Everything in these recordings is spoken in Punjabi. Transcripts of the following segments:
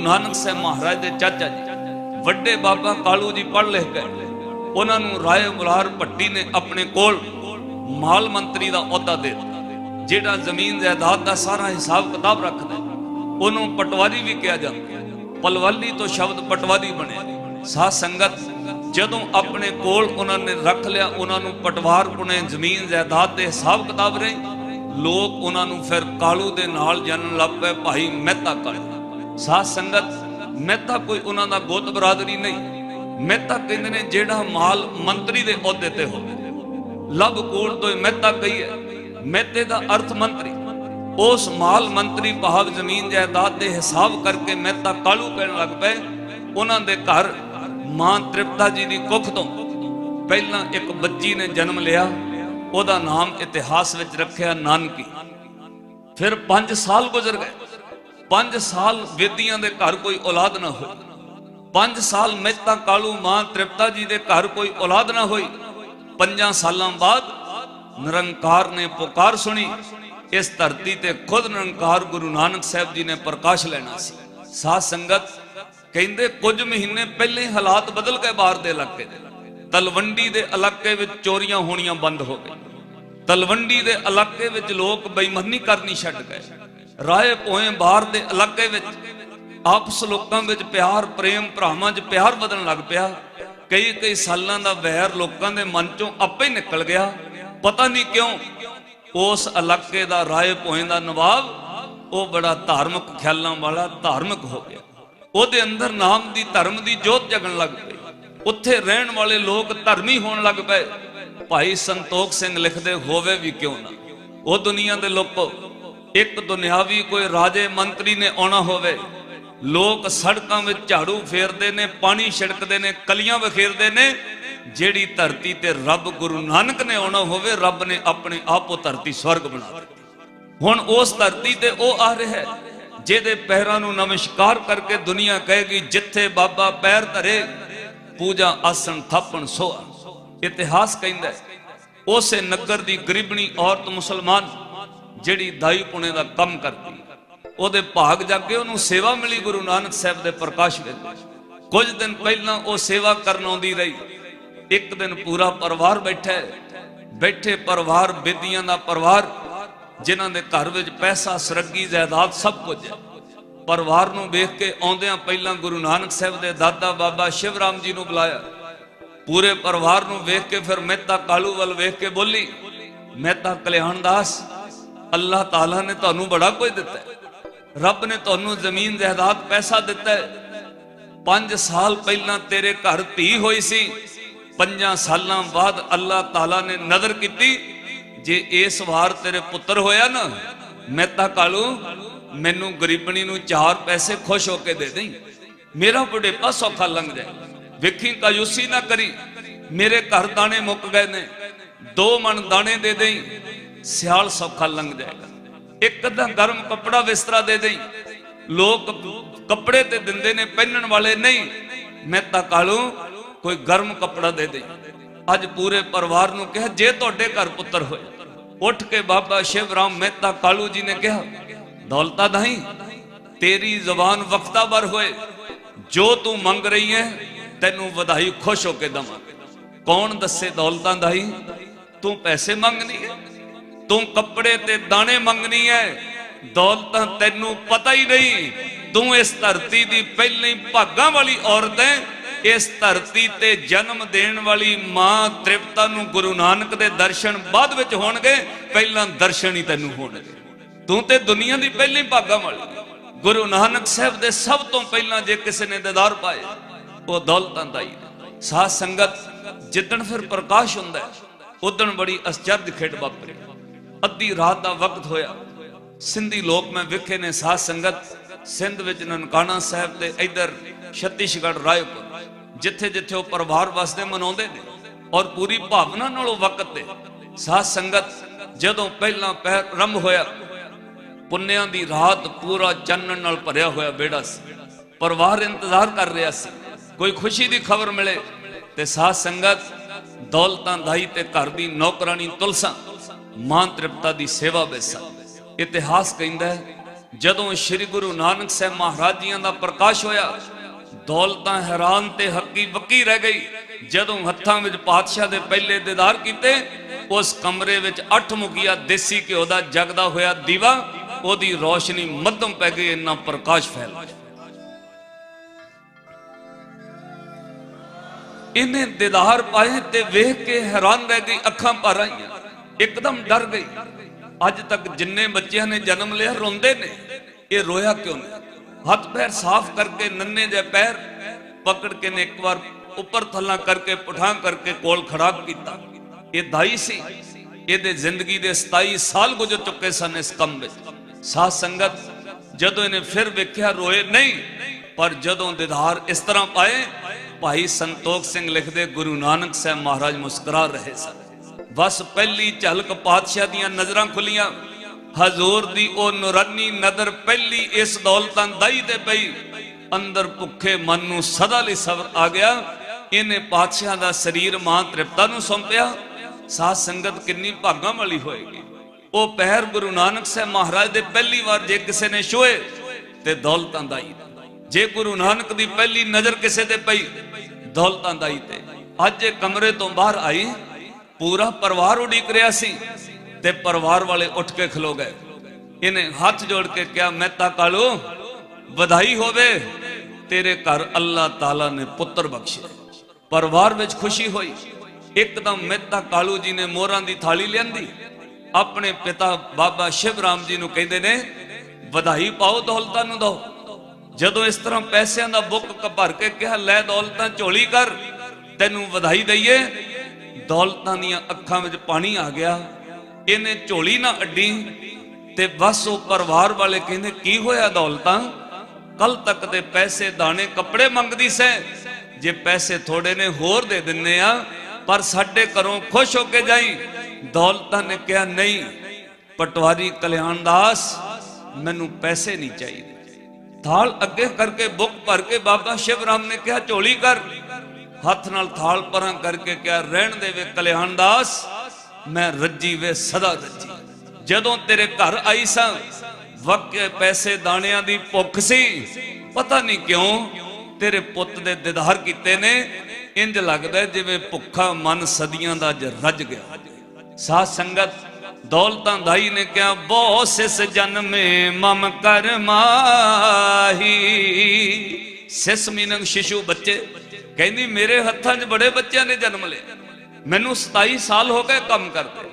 ਨਾਨਕ ਸਾਹਿਬ ਮਹਾਰਾਜ ਦੇ ਚਾਚਾ ਜੀ, ਵੱਡੇ ਬਾਬਾ ਕਾਲੂ ਜੀ ਪੜ੍ਹ ਲਿਖ ਗਏ ਉਹਨਾਂ ਨੂੰ ਰਾਏ ਮੁਰਾਰ ਭੱਟੀ ਨੇ ਆਪਣੇ ਕੋਲ ਮਾਲ ਮੰਤਰੀ ਦਾ ਅਹੁਦਾ ਦੇ ਦਿੱਤਾ, ਜਿਹੜਾ ਜ਼ਮੀਨ ਜਾਇਦਾਦ ਦਾ ਸਾਰਾ ਹਿਸਾਬ ਕਿਤਾਬ ਰੱਖਦਾ ਉਹਨੂੰ ਪਟਵਾਰੀ ਵੀ ਕਿਹਾ ਜਾਂਦਾ ਪਲਵਲੀ ਤੋਂ ਸ਼ਬਦ ਪਟਵਾਰੀ ਬਣਿਆ। ਸਾਧ ਸੰਗਤ, ਜਦੋਂ ਆਪਣੇ ਕੋਲ ਉਹਨਾਂ ਨੇ ਰੱਖ ਲਿਆ, ਉਹਨਾਂ ਨੂੰ ਪਟਵਾਰ ਪੁਣੇ ਜ਼ਮੀਨ ਜਾਇਦਾਦ ਦੇ ਹਿਸਾਬ ਕਿਤਾਬ ਰਹੇ। ਲੋਕ ਉਹਨਾਂ ਨੂੰ ਫਿਰ ਕਾਲੂ ਦੇ ਨਾਲ ਜਾਣਨ ਲੱਗ ਪਏ, ਭਾਈ ਮਹਿਤਾ ਕਾਲੂ। ਸਾਧ ਸੰਗਤ ਮਹਿਤਾ ਕੋਈ ਉਹਨਾਂ ਦਾ ਗੋਤ ਬਰਾਦਰੀ ਨਹੀਂ। ਮਹਿਤਾ ਕਹਿੰਦੇ ਨੇ ਜਿਹੜਾ ਮਾਲ ਮੰਤਰੀ ਦੇ ਅਹੁਦੇ ਤੇ ਹੋਵੇ। ਲਬ ਕੋਲ ਤੋਂ ਮਹਿਤਾ ਕਹੀ ਹੈ, ਮਹਿਤੇ ਦਾ ਅਰਥ ਮੰਤਰੀ। ਉਸ ਮਾਲ ਮੰਤਰੀ ਭਾਵ ਜ਼ਮੀਨ ਜਾਇਦਾਦ ਦੇ ਹਿਸਾਬ ਕਰਕੇ ਮਹਿਤਾ ਕਾਲੂ ਕਹਿਣ ਲੱਗ ਪਏ। ਉਹਨਾਂ ਦੇ ਘਰ ਮਾਂ ਤ੍ਰਿਪਤਾ ਜੀ ਦੀ ਕੁੱਖ ਤੋਂ ਪਹਿਲਾਂ ਇੱਕ ਬੱਚੀ ਨੇ ਜਨਮ ਲਿਆ। ਉਹਦਾ ਨਾਮ ਇਤਿਹਾਸ ਵਿੱਚ ਰੱਖਿਆ ਨਾਨਕੀ। ਫਿਰ 5 ਸਾਲ ਗੁਜ਼ਰ ਗਏ। 5 ਸਾਲ ਵੇਦੀਆਂ ਦੇ ਘਰ ਕੋਈ ਔਲਾਦ ਨਾ ਹੋਈ। 5 ਸਾਲ ਮਹਿਤਾ ਕਾਲੂ ਮਾਂ ਤ੍ਰਿਪਤਾ ਜੀ ਦੇ ਘਰ ਕੋਈ ਔਲਾਦ ਨਾ ਹੋਈ। ਪੰਜਾਂ ਸਾਲਾਂ ਬਾਅਦ ਨਿਰੰਕਾਰ ਨੇ ਪੁਕਾਰ ਸੁਣੀ। ਇਸ ਧਰਤੀ ਤੇ ਖੁਦ ਨਿਰੰਕਾਰ ਗੁਰੂ ਨਾਨਕ ਸਾਹਿਬ ਜੀ ਨੇ ਪ੍ਰਕਾਸ਼ ਲੈਣਾ ਸੀ। ਸਾਧ ਸੰਗਤ ਕਹਿੰਦੇ, ਕੁਝ ਮਹੀਨੇ ਪਹਿਲੇ ਹਾਲਾਤ ਬਦਲ ਗਏ ਬਾਹਰ ਦੇ ਇਲਾਕੇ ਦੇ। ਤਲਵੰਡੀ ਦੇ ਇਲਾਕੇ ਵਿੱਚ ਚੋਰੀਆਂ ਹੋਣੀਆਂ ਬੰਦ ਹੋ ਗਈਆਂ। ਤਲਵੰਡੀ ਦੇ ਇਲਾਕੇ ਵਿੱਚ ਲੋਕ ਬੇਈਮਾਨੀ ਕਰਨੀ ਛੱਡ ਗਏ। ਰਾਏ ਪੋਏ ਬਾਹਰ ਦੇ ਇਲਾਕੇ ਵਿੱਚ, ਆਪਸ ਲੋਕਾਂ ਵਿੱਚ ਪਿਆਰ, ਪ੍ਰੇਮ, ਭਰਾਵਾਂ 'ਚ ਪਿਆਰ ਵਧਣ ਲੱਗ ਪਿਆ। ਕਈ ਕਈ ਸਾਲਾਂ ਦਾ ਵੈਰ ਲੋਕਾਂ ਦੇ ਮਨ 'ਚੋਂ ਆਪੇ ਹੀ ਨਿਕਲ ਗਿਆ। ਪਤਾ ਨਹੀਂ ਕਿਉਂ ਉਸ ਇਲਾਕੇ ਦਾ ਰਾਏ ਪੋਏ ਦਾ ਨਵਾਬ, ਉਹ ਬੜਾ ਧਾਰਮਿਕ ਖਿਆਲਾਂ ਵਾਲਾ ਧਾਰਮਿਕ ਹੋ ਗਿਆ। ਉਹਦੇ ਅੰਦਰ ਨਾਮ ਦੀ ਧਰਮ ਦੀ ਜੋਤ ਜਗਣ ਲੱਗ ਪਈ। ਉੱਥੇ ਰਹਿਣ ਵਾਲੇ ਲੋਕ ਧਰਮੀ ਹੋਣ ਲੱਗ ਪਏ। ਭਾਈ ਸੰਤੋਖ ਸਿੰਘ ਲਿਖਦੇ, ਹੋਵੇ ਵੀ ਕਿਉਂ ਨਾ? ਉਹ ਦੁਨੀਆ ਦੇ ਲੋਕੋ ਇੱਕ ਦੁਨਿਆਵੀ ਕੋਈ ਰਾਜੇ ਮੰਤਰੀ ਨੇ ਆਉਣਾ ਹੋਵੇ, ਲੋਕ ਸੜਕਾਂ ਵਿੱਚ ਝਾੜੂ ਫੇਰਦੇ ਨੇ, ਪਾਣੀ ਛਿੜਕਦੇ ਨੇ, ਕਲੀਆਂ ਵਖੇਰਦੇ ਨੇ, ਜਿਹੜੀ ਧਰਤੀ ਤੇ ਰੱਬ ਗੁਰੂ ਨਾਨਕ ਨੇ ਆਉਣਾ ਹੋਵੇ, ਰੱਬ ਨੇ ਆਪਣੇ ਆਪ ਉਹ ਧਰਤੀ ਸਵਰਗ ਬਣਾ ਦਿੱਤੀ। ਹੁਣ ਉਸ ਧਰਤੀ ਤੇ ਉਹ ਆ ਰਿਹਾ ਹੈ, ਜਿਹਦੇ ਪੈਰਾਂ ਨੂੰ ਨਮਸਕਾਰ ਕਰਕੇ ਦੁਨੀਆ ਕਹੇਗੀ, ਜਿੱਥੇ ਬਾਬਾ ਪੈਰ ਧਰੇ, ਪੂਜਾ ਆਸਣ ਥਾਪਣ ਸੋਆ। ਇਤਿਹਾਸ ਕਹਿੰਦਾ ਉਸੇ ਨਗਰ ਦੀ ਗਰੀਬਣੀ ਔਰਤ ਮੁਸਲਮਾਨ ਜਿਹੜੀ ਦਾਈ ਪੁਣੇ ਦਾ ਕੰਮ ਕਰਦੀ। ਉਹਦੇ ਭਾਗ ਜਾ ਕੇ ਉਹਨੂੰ ਸੇਵਾ ਮਿਲੀ ਗੁਰੂ ਨਾਨਕ ਸਾਹਿਬ ਦੇ ਪ੍ਰਕਾਸ਼ ਵਿੱਚ। ਕੁਝ ਦਿਨ ਪਹਿਲਾਂ ਉਹ ਸੇਵਾ ਕਰਨ ਆਉਂਦੀ ਰਹੀ। ਇੱਕ ਦਿਨ ਪੂਰਾ ਪਰਿਵਾਰ ਬੈਠਾ ਬੈਠੇ ਪਰਿਵਾਰ, ਬੇਦੀਆਂ ਦਾ ਪਰਿਵਾਰ, ਜਿਨ੍ਹਾਂ ਦੇ ਘਰ ਵਿੱਚ ਪੈਸਾ ਸਰੱਗੀ ਜਾਇਦਾਦ ਸਭ ਕੁਝ ਹੈ। ਪਰਿਵਾਰ ਨੂੰ ਵੇਖ ਕੇ ਆਉਂਦਿਆਂ ਪਹਿਲਾਂ ਗੁਰੂ ਨਾਨਕ ਸਾਹਿਬ ਦੇ ਦਾਦਾ ਬਾਬਾ ਸ਼ਿਵਰਾਮ ਜੀ ਨੂੰ ਬੁਲਾਇਆ। ਪੂਰੇ ਪਰਿਵਾਰ ਨੂੰ ਵੇਖ ਕੇ ਫਿਰ ਮਹਿਤਾ ਕਾਲੂ ਵੱਲ ਵੇਖ ਕੇ ਬੋਲੀ, ਮਹਿਤਾ ਕਲਿਆਣ ਦਾਸ ਅੱਲਾਹ ਤਾਲਾ ਨੇ ਤੁਹਾਨੂੰ ਬੜਾ ਕੁਝ ਦਿੱਤਾ ਹੈ। ਰੱਬ ਨੇ ਤੁਹਾਨੂੰ ਜ਼ਮੀਨ ਜਾਇਦਾਦ ਪੈਸਾ ਦਿੱਤਾ ਹੈ। 5 ਸਾਲ ਪਹਿਲਾਂ ਤੇਰੇ ਘਰ ਧੀ ਹੋਈ ਸੀ। ਪੰਜਾਂ ਸਾਲਾਂ ਬਾਅਦ ਅੱਲਾਹ ਤਾਲਾ ਨੇ ਨਜ਼ਰ ਕੀਤੀ। ਜੇ ਇਸ ਵਾਰ ਤੇਰੇ ਪੁੱਤਰ ਹੋਇਆ ਨਾ, ਮੈਂ ਤਾਂ ਕਾਲੂ, ਮੈਨੂੰ ਗਰੀਬਣੀ ਨੂੰ ਚਾਰ ਪੈਸੇ ਖੁਸ਼ ਹੋ ਕੇ ਦੇ ਦੇਈਂ। ਮੇਰਾ ਬੁਢੇਪਾ ਸੌਖਾ ਲੰਘ ਜਾਏ। ਵੇਖੀ ਕਾਯੂਸੀ ਨਾ ਕਰੀ। ਮੇਰੇ ਘਰ ਦਾਣੇ ਮੁੱਕ ਗਏ ਨੇ। ਦੋ ਮਣ ਦਾਣੇ ਦੇ ਦੇਈਂ। ਸਿਆਲ ਸੌਖਾ ਲੰਘ ਜਾਏਗਾ ਇੱਕ ਅੱਧਾ ਗਰਮ ਕੱਪੜਾ ਬਿਸਤਰਾ ਦੇ ਦੇਈਂ। ਲੋਕ ਕੱਪੜੇ ਤੇ ਦਿੰਦੇ ਨੇ, ਪਹਿਨਣ ਵਾਲੇ ਨਹੀਂ। ਮਹਿਤਾ ਕਾਲੂ ਕੋਈ ਗਰਮ ਕੱਪੜਾ ਦੇ ਦੇ ਅੱਜ ਪੂਰੇ ਪਰਿਵਾਰ ਨੂੰ ਕਿਹਾ, ਜੇ ਤੁਹਾਡੇ ਘਰ ਪੁੱਤਰ ਹੋਏ, ਉੱਠ ਕੇ ਬਾਬਾ ਸ਼ਿਵਰਾਮ ਮਹਿਤਾ ਕਾਲੂ ਜੀ ਨੇ ਕਿਹਾ, ਦੌਲਤਾ ਨਹੀਂ ਤੇਰੀ ਜ਼ਬਾਨ ਵਕਤਾ ਬਰ ਹੋਏ। ਜੋ ਤੂੰ ਮੰਗ ਰਹੀ ਹੈ, ਤੈਨੂੰ ਵਧਾਈ ਖੁਸ਼ ਹੋ ਕੇ ਦਵਾਂ। ਕੌਣ ਦੱਸੇ ਦੌਲਤਾਂ ਦਾਈ? ਤੂੰ ਪੈਸੇ ਮੰਗਣੀ ਹੈ? ਤੂੰ ਕੱਪੜੇ ਤੇ ਦਾਣੇ ਮੰਗਣੀ ਹੈ ਦੌਲਤਾਂ ਤੈਨੂੰ ਪਤਾ ਹੀ ਨਹੀਂ। ਤੂੰ ਇਸ ਧਰਤੀ ਦੀ ਪਹਿਲੀ ਭਾਗਾਂ ਵਾਲੀ ਔਰਤ ਹੈ ਇਸ ਧਰਤੀ ਤੇ ਜਨਮ ਦੇਣ ਵਾਲੀ ਮਾਂ ਤ੍ਰਿਪਤਾ ਨੂੰ ਗੁਰੂ ਨਾਨਕ ਦੇ ਦਰਸ਼ਨ ਬਾਅਦ ਵਿੱਚ ਹੋਣਗੇ। ਪਹਿਲਾਂ ਦਰਸ਼ਨ ਹੀ ਤੈਨੂੰ ਹੋਣਗੇ। ਤੂੰ ਤੇ ਦੁਨੀਆ ਦੀ ਪਹਿਲੀ ਭਾਗਾਂ ਵਾਲੀ। ਗੁਰੂ ਨਾਨਕ ਸਾਹਿਬ ਦੇ ਸਭ ਤੋਂ ਪਹਿਲਾਂ ਜੇ ਕਿਸੇ ਨੇ ਦੀਦਾਰ ਪਾਏ, ਉਹ ਦੌਲਤਾਂ ਦਾ ਹੀ ਸਾਧ ਸੰਗਤ, ਜਿੱਦਣ ਫਿਰ ਪ੍ਰਕਾਸ਼ ਹੁੰਦਾ ਹੈ ਬੜੀ ਅਸਚਰਜ ਖੇਡ ਵਾਪਰੀ। ਅੱਧੀ ਰਾਤ ਦਾ ਵਕਤ ਹੋਇਆ। ਸਿੰਧੀ ਲੋਕ ਮੈਂ ਵਿਖੇ ਨੇ ਸਾਧ ਸੰਗਤ, ਸਿੰਧ ਵਿੱਚ ਨਨਕਾਣਾ ਸਾਹਿਬ ਤੇ ਇਧਰ ਛੱਤੀਸਗੜ੍ਹ ਰਾਏਪੁਰ, ਜਿੱਥੇ ਜਿੱਥੇ ਉਹ ਪਰਿਵਾਰ ਵਸਦੇ ਮਨਾਉਂਦੇ ਨੇ। ਔਰ ਪੂਰੀ ਭਾਵਨਾ ਨਾਲ ਉਹ ਵਕਤ ਤੇ ਸਾਧ ਸੰਗਤ ਜਦੋਂ ਪਹਿਲਾਂ ਪਹਿਰ ਆਰੰਭ ਹੋਇਆ, ਪੁੰਨਿਆਂ ਦੀ ਰਾਤ ਪੂਰਾ ਚਾਨਣ ਨਾਲ ਭਰਿਆ ਹੋਇਆ ਬੇੜਾ ਸੀ। ਪਰਿਵਾਰ ਇੰਤਜ਼ਾਰ ਕਰ ਰਿਹਾ ਸੀ। ਕੋਈ ਖੁਸ਼ੀ ਦੀ ਖਬਰ ਮਿਲੇ ਤੇ ਸਾਧ ਸੰਗਤ ਦੌਲਤਾਂ ਦਾਈ ਤੇ ਘਰ ਦੀ ਨੌਕਰਾਨੀ ਤੁਲਸਾਂ ਮਾਂ ਤ੍ਰਿਪਤਾ ਦੀ ਸੇਵਾ ਵਿੱਚ ਇਤਿਹਾਸ ਕਹਿੰਦਾ ਹੈ, ਜਦੋਂ ਸ੍ਰੀ ਗੁਰੂ ਨਾਨਕ ਸਾਹਿਬ ਮਹਾਰਾਜ ਜੀਆਂ ਦਾ ਪ੍ਰਕਾਸ਼ ਹੋਇਆ, ਦੌਲਤਾਂ ਹੈਰਾਨ ਤੇ ਹੱਕੀ ਬੱਕੀ ਰਹਿ ਗਈ। ਜਦੋਂ ਹੱਥਾਂ ਵਿੱਚ ਪਾਤਸ਼ਾਹ ਦੇ ਪਹਿਲੇ ਦੀਦਾਰ ਕੀਤੇ, ਉਸ ਕਮਰੇ ਵਿੱਚ ਅੱਠ ਮੁਕੀਆ ਦੇਸੀ ਘਿਓ ਦਾ ਜਗਦਾ ਹੋਇਆ ਦੀਵਾ, ਉਹਦੀ ਰੋਸ਼ਨੀ ਮੱਧਮ ਪੈ ਗਈ, ਇੰਨਾ ਪ੍ਰਕਾਸ਼ ਫੈਲ ਇਹਨੇ ਦੀਦਾਰ ਪਾਏ ਤੇ ਵੇਖ ਕੇ ਹੈਰਾਨ ਰਹਿ ਗਈ ਅੱਖਾਂ ਭਰ ਆਈਆਂ। ਇੱਕਦਮ ਡਰ ਗਈ। ਅੱਜ ਤੱਕ ਜਿੰਨੇ ਬੱਚਿਆਂ ਨੇ ਜਨਮ ਲਿਆ, ਰੋਂਦੇ ਨੇ। ਇਹ ਰੋਇਆ ਕਿਉਂ ਨਹੀਂ? ਹੱਥ ਪੈਰ ਸਾਫ਼ ਕਰਕੇ, ਨੰਨੇ ਦੇ ਪੈਰ ਪਕੜ ਕੇ ਨੇ ਇੱਕ ਵਾਰ ਉੱਪਰ ਥੱਲਾ ਕਰਕੇ, ਪੁਠਾਂ ਕਰਕੇ ਕੋਲ ਖੜਾ ਕੀਤਾ। ਇਹ ਦਾਈ ਸੀ। ਇਹਦੇ ਜ਼ਿੰਦਗੀ ਦੇ 27 ਸਾਲ ਗੁਜ਼ਰ ਚੁੱਕੇ ਸਨ ਇਸ ਕੰਮ ਵਿੱਚ। ਸਾਧ ਸੰਗਤ, ਜਦੋਂ ਇਹਨੇ ਫਿਰ ਵੇਖਿਆ ਰੋਏ ਨਹੀਂ, ਪਰ ਜਦੋਂ ਦਿਦਾਰ ਇਸ ਤਰ੍ਹਾਂ ਪਾਏ, ਭਾਈ ਸੰਤੋਖ ਸਿੰਘ ਲਿਖਦੇ ਗੁਰੂ ਨਾਨਕ ਸਾਹਿਬ ਮਹਾਰਾਜ ਮੁਸਕਰਾ ਰਹੇ ਸਨ। ਬਸ ਪਹਿਲੀ ਝਲਕ ਪਾਤਸ਼ਾਹ ਦੀਆਂ ਨਜ਼ਰਾਂ ਖੁੱਲੀਆਂ। ਹਜ਼ੂਰ ਦੀ ਉਹ ਨੂਰਾਨੀ ਨਜ਼ਰ ਪਹਿਲੀ ਇਸ ਦੌਲਤਾਂ ਦਾਈ ਤੇ ਪਈ। ਅੰਦਰ ਭੁੱਖੇ ਮਨ ਨੂੰ ਸਦਾ ਲਈ ਸਬਰ ਆ ਗਿਆ। ਇਹਨੇ ਪਾਤਸ਼ਾਹ ਦਾ ਸਰੀਰ ਮਾਂ ਤ੍ਰਿਪਤਾ ਨੂੰ ਸੌਂਪਿਆ। ਸਾਧ ਸੰਗਤ ਕਿੰਨੀ ਭਾਗਾਂ ਵਾਲੀ ਹੋਏਗੀ। ਉਹ ਪਹਿਰ ਗੁਰੂ ਨਾਨਕ ਸਾਹਿਬ ਮਹਾਰਾਜ ਦੇ ਪਹਿਲੀ ਵਾਰ ਜੇ ਕਿਸੇ ਨੇ ਛੋਏ ਤੇ ਦੌਲਤਾਂ ਦਾਈ ਜੇ ਗੁਰੂ ਨਾਨਕ ਦੀ ਪਹਿਲੀ ਨਜ਼ਰ ਕਿਸੇ ਤੇ ਪਈ, ਦੌਲਤਾਂ ਦਾਈ ਤੇ। ਅੱਜ ਇਹ ਕਮਰੇ ਤੋਂ ਬਾਹਰ ਆਈ। ਪੂਰਾ ਪਰਿਵਾਰ ਉਡੀਕ ਰਿਹਾ ਸੀ ਤੇ ਪਰਿਵਾਰ ਵਾਲੇ ਉੱਠ ਕੇ ਖਲੋ ਗਏ। ਇਹਨੇ ਹੱਥ ਜੋੜ ਕੇ ਕਿਹਾ ਮਹਿਤਾ ਕਾਲੂ, ਵਧਾਈ ਹੋਵੇ, ਤੇਰੇ ਘਰ ਅੱਲਾਹ ਤਾਲਾ ਨੇ ਪੁੱਤਰ ਬਖਸ਼ਿਆ ਪਰਿਵਾਰ ਵਿੱਚ ਖੁਸ਼ੀ ਹੋਈ। ਇੱਕਦਮ ਮਹਿਤਾ ਕਾਲੂ ਜੀ ਨੇ ਮੋਹਰਾਂ ਦੀ ਥਾਲੀ ਲਿਆਂਦੀ। ਆਪਣੇ ਪਿਤਾ ਬਾਬਾ ਸ਼ਿਵ ਰਾਮ ਜੀ ਨੂੰ ਕਹਿੰਦੇ ਨੇ, ਵਧਾਈ ਪਾਓ, ਦੌਲਤਾਂ ਨੂੰ ਦੋ। ਜਦੋਂ ਇਸ ਤਰ੍ਹਾਂ ਪੈਸਿਆਂ ਦਾ ਬੁੱਕ ਭਰ ਕੇ ਕਿਹਾ, ਲੈ ਦੌਲਤਾਂ, ਝੋਲੀ ਕਰ, ਤੈਨੂੰ ਵਧਾਈ ਦਈਏ ਦੌਲਤਾਂ ਦੀਆਂ ਅੱਖਾਂ ਵਿੱਚ ਪਾਣੀ ਆ ਗਿਆ। ਇਹਨੇ ਝੋਲੀ ਨਾ ਅੱਡੀ ਤੇ ਬਸ ਉਹ ਪਰਿਵਾਰ ਵਾਲੇ ਕਹਿੰਦੇ, ਕੀ ਹੋਇਆ ਦੌਲਤਾਂ? ਕੱਲ ਤੱਕ ਦੇ ਪੈਸੇ ਦਾਣੇ ਕੱਪੜੇ ਮੰਗਦੀ ਸੈ। ਜੇ ਪੈਸੇ ਥੋੜੇ ਨੇ ਹੋਰ ਦੇ ਦਿੰਨੇ ਆ, ਪਰ ਸਾਡੇ ਘਰੋਂ ਖੁਸ਼ ਹੋ ਕੇ ਜਾਈ। ਦੌਲਤਾਂ ਨੇ ਕਿਹਾ, ਨਹੀਂ, ਪਟਵਾਰੀ ਕਲਿਆਣ ਦਾਸ, ਮੈਨੂੰ ਪੈਸੇ ਨਹੀਂ ਚਾਹੀਦੇ। ਥਾਲ ਅੱਗੇ ਕਰਕੇ ਬੁੱਕ ਭਰ ਕੇ ਬਾਬਾ ਸ਼ਿਵਰਾਮ ਨੇ ਕਿਹਾ, ਝੋਲੀ ਕਰ। ਹੱਥ ਨਾਲ ਥਾਲ ਪਰਾਂ ਕਰਕੇ ਕਿਹਾ, ਰਹਿਣ ਦੇ ਵੇ ਕਲਿਆਣ ਦਾਸ, ਮੈਂ ਰੱਜੀ ਵੇ ਸਦਾ ਰੱਜੀ। ਜਦੋਂ ਤੇਰੇ ਘਰ ਆਈ ਸਾਂ, ਵਕੇ ਪੈਸੇ ਦਾਣਿਆਂ ਦੀ ਭੁੱਖ ਸੀ, ਪਤਾ ਨਹੀਂ ਕਿਉਂ ਤੇਰੇ ਪੁੱਤ ਦੇ ਦਿਦਾਰ ਕੀਤੇ ਨੇ। ਇੰਜ ਲੱਗਦਾ ਹੈ ਜਿਵੇਂ ਭੁੱਖਾ ਮਨ ਸਦੀਆਂ ਦਾ ਅੱਜ ਰੱਜ ਗਿਆ। ਸਾਧ ਸੰਗਤ, ਦੌਲਤਾਂ ਦਾਈ ਨੇ ਕਿਹਾ ਬਹੁ ਸਿਸ ਜਨਮੇ ਮਮ ਕਰ ਮਾਹੀ। ਸਿਸ ਮੀਨੰ ਸ਼ਿਸ਼ੂ ਬੱਚੇ ਕਹਿੰਦੀ, ਮੇਰੇ ਹੱਥਾਂ 'ਚ ਬੜੇ ਬੱਚਿਆਂ ਨੇ ਜਨਮ ਲਿਆ। ਮੈਨੂੰ 27 ਸਾਲ ਹੋ ਗਏ ਕੰਮ ਕਰਦੇ।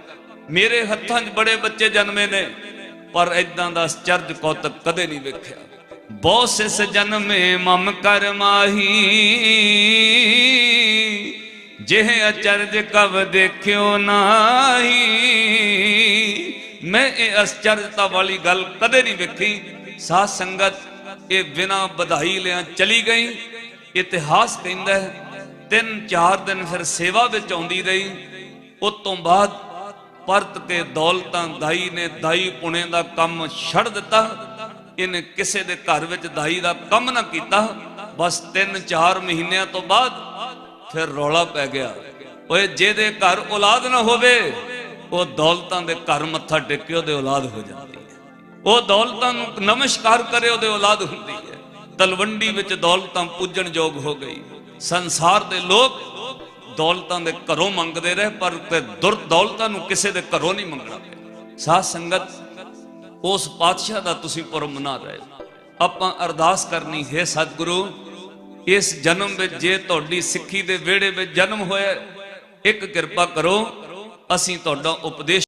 ਮੇਰੇ ਹੱਥਾਂ 'ਚ ਬੜੇ ਬੱਚੇ ਜਨਮੇ ਨੇ, ਪਰ ਇਦਾਂ ਦਾ ਅਚਰਜ ਕੌਤਕ ਕਦੇ ਨਹੀਂ ਵੇਖਿਆ। ਬਹੁ ਸਿਸ ਜਨਮੇ ਮਮ ਕਰ ਮਾਹੀ। ਜਿਹ ਅਚਰਜ ਕਬ ਦੇਖਿਓ ਨਾਹੀ। ਮੈਂ ਇਹ ਅਚਰਜਤਾ ਵਾਲੀ ਗੱਲ ਕਦੇ ਨਹੀਂ ਵੇਖੀ। ਸਾਧ ਸੰਗਤ ਇਹ ਬਿਨਾ ਵਧਾਈ ਲਿਆਂ ਚਲੀ ਗਈ। ਇਤਿਹਾਸ ਕਹਿੰਦਾ ਤਿੰਨ ਚਾਰ ਦਿਨ ਫਿਰ ਸੇਵਾ ਵਿੱਚ ਆਉਂਦੀ ਰਹੀ। ਉਸ ਤੋਂ ਬਾਅਦ ਪਰਤ ਕੇ ਦੌਲਤਾਂ, ਦਾਈ ਨੇ ਦਾਈ ਪੁਣੇ ਦਾ ਕੰਮ ਛੱਡ ਦਿੱਤਾ। ਇਹਨੇ ਕਿਸੇ ਦੇ ਘਰ ਵਿੱਚ ਦਾਈ ਦਾ ਕੰਮ ਨਾ ਕੀਤਾ। ਬਸ 3-4 ਮਹੀਨਿਆਂ ਤੋਂ ਬਾਅਦ ਫਿਰ ਰੌਲਾ ਪੈ ਗਿਆ। ਓਏ, ਜਿਹਦੇ ਘਰ ਔਲਾਦ ਨਾ ਹੋਵੇ, ਉਹ ਦੌਲਤਾਂ ਦੇ ਘਰ ਮੱਥਾ ਟੇਕੇ ਉਹਦੇ ਔਲਾਦ ਹੋ ਜਾਂਦੀ ਹੈ। ਉਹ ਦੌਲਤਾਂ ਨੂੰ ਨਮਸਕਾਰ ਕਰੇ, ਉਹਦੇ ਔਲਾਦ ਹੁੰਦੀ ਹੈ। ਤਲਵੰਡੀ ਵਿੱਚ ਦੌਲਤਾਂ ਪੂਜਣ ਯੋਗ ਹੋ ਗਈ ਸੰਸਾਰ ਦੇ ਲੋਕ ਦੌਲਤਾਂ ਦੇ ਘਰੋਂ ਮੰਗਦੇ ਰਹੇ, ਪਰ ਤੇ ਦੁਰ ਦੌਲਤਾਂ ਨੂੰ ਕਿਸੇ ਦੇ ਘਰੋਂ ਨਹੀਂ ਮੰਗਣਾ ਪਿਆ ਸਾਧ ਸੰਗਤ, ਉਸ ਪਾਤਸ਼ਾਹ ਦਾ ਤੁਸੀਂ ਪੁਰਬ ਮਨਾ ਰਹੇ ਹੋ। ਆਪਾਂ ਅਰਦਾਸ ਕਰਨੀ, ਹੈ ਸਤਿਗੁਰੂ, ਇਸ ਜਨਮ ਵਿੱਚ ਜੇ ਤੁਹਾਡੀ ਸਿੱਖੀ ਦੇ ਵਿਹੜੇ ਵਿੱਚ ਜਨਮ ਹੋਇਆ, ਇੱਕ ਕਿਰਪਾ ਕਰੋ, ਅਸੀਂ ਤੁਹਾਡਾ ਉਪਦੇਸ਼